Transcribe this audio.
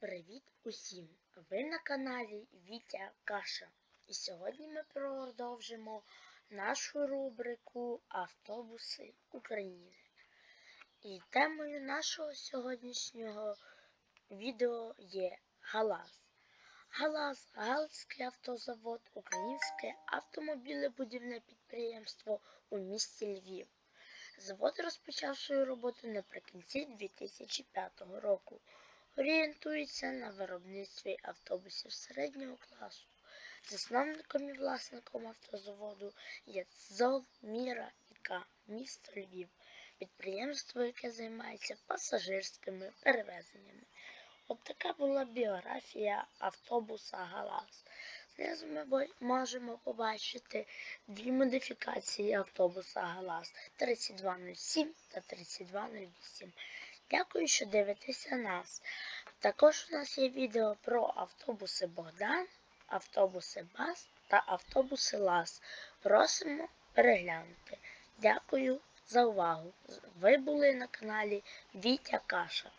Привіт усім! Ви на каналі Вітя Каша. І сьогодні ми продовжимо нашу рубрику Автобуси України. І темою нашого сьогоднішнього відео є Галас. Галас Галицький автозавод, Українське автомобілебудівне підприємство у місті Львів. Завод розпочав свою роботу наприкінці 2005 року орієнтується на виробництві автобусів середнього класу. Засновником і власником автозаводу є ТЗОВ Міра ІК, місто Львів, підприємство, яке займається пасажирськими перевезеннями. От така була біографія автобуса Галас. Знизу ми можемо побачити дві модифікації автобуса Галас 3207 та 3208. Дякую, що дивитеся нас. Також у нас є відео про автобуси Богдан, автобуси Бас та автобуси Лас. Просимо переглянути. Дякую за увагу. Ви були на каналі Вітя Каша.